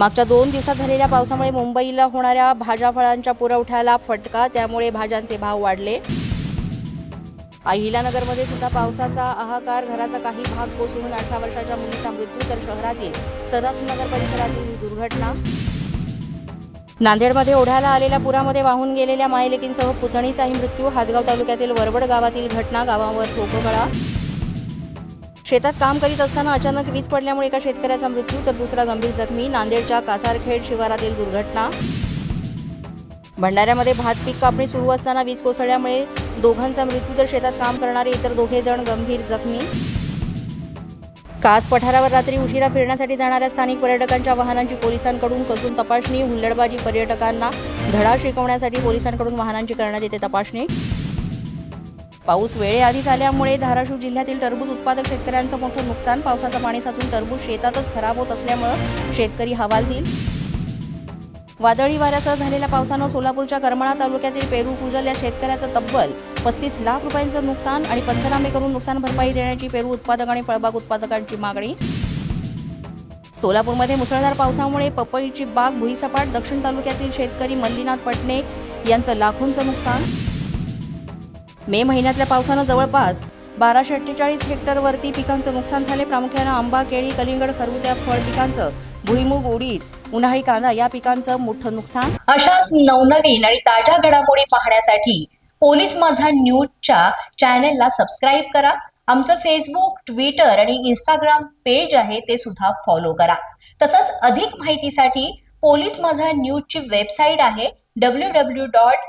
मागच्या दोन दिवसात झालेल्या पावसामुळे मुंबईला होणाऱ्या भाज्या फळांच्या पुरवठ्याला फटका त्यामुळे भाज्यांचे भाव वाढले. अहिलानगरमध्ये सुद्धा पावसाचा हाहाकार घराचा काही भाग कोसळून अठरा वर्षाच्या मुलीचा मृत्यू तर शहरातील सदासनगर परिसरातील ही दुर्घटना. नांदेडमध्ये ओढ्याला आलेल्या पुरामध्ये वाहून गेलेल्या मायलेकींसह पुतणीचाही मृत्यू हातगाव तालुक्यातील वरवड गावातील घटना गावावर ठोकगळा शेतात काम करीत असताना अचानक वीज पडल्यामुळे एका शेतकऱ्याचा मृत्यू तर दुसरा गंभीर जखमी नांदेडच्या कासारखेड शिवारातील दुर्घटना. भंडाऱ्यामध्ये भात पीक कापणी सुरू असताना वीज कोसळल्यामुळे दोघांचा मृत्यू तर शेतात काम करणारे इतर दोघे जण गंभीर जखमी. कास पठारावर रात्री उशिरा फिरण्यासाठी जाणाऱ्या स्थानिक पर्यटकांच्या वाहनांची पोलिसांकडून कसून तपासणी हुल्लडबाजी पर्यटकांना धडा शिकवण्यासाठी पोलिसांकडून वाहनांची करण्यात येते तपासणी. पाऊस वेळेआधीच आल्यामुळे धाराशिव जिल्ह्यातील टरबूज उत्पादक शेतकऱ्यांचं मोठं नुकसान. पावसाचं पाणी साचून टरबूज शेतातच खराब होत असल्यामुळं शेतकरी हवालदिल वादळी वाऱ्यासह झालेल्या पावसानं सोलापूरच्या करमाळा तालुक्यातील पेरू कुजल या शेतकऱ्याचं तब्बल पस्तीस लाख रुपयांचं नुकसान आणि पंचनामे करून नुकसान भरपाई देण्याची पेरू उत्पादक आणि फळबाग उत्पादकांची मागणी. सोलापूरमध्ये मुसळधार पावसामुळे पपईची बाग भुईसपाट दक्षिण तालुक्यातील शेतकरी मल्लीनाथ पटणे यांचं लाखोंचं नुकसान. मे महिन्यातल्या पावसानं जवळपास बाराशे अठ्ठेचाळीस हेक्टरवरती पिकांचं नुकसान झाले. प्रामुख्यानं आंबा केळी कलिंगड खरबूज या फळ पिकांचं भुईमूग उडीद उन्हाळी कांदा या पिकांचं मोठं नुकसान. अशाच नवनवीन आणि ताज्या घडामोडी पाहण्यासाठी पोलीस माझा न्यूजच्या चॅनेलला सबस्क्राईब करा. आमचं फेसबुक ट्विटर आणि इंस्टाग्राम पेज आहे ते सुद्धा फॉलो करा. तसंच अधिक माहितीसाठी पोलीस माझा न्यूजची वेबसाईट आहे W W dot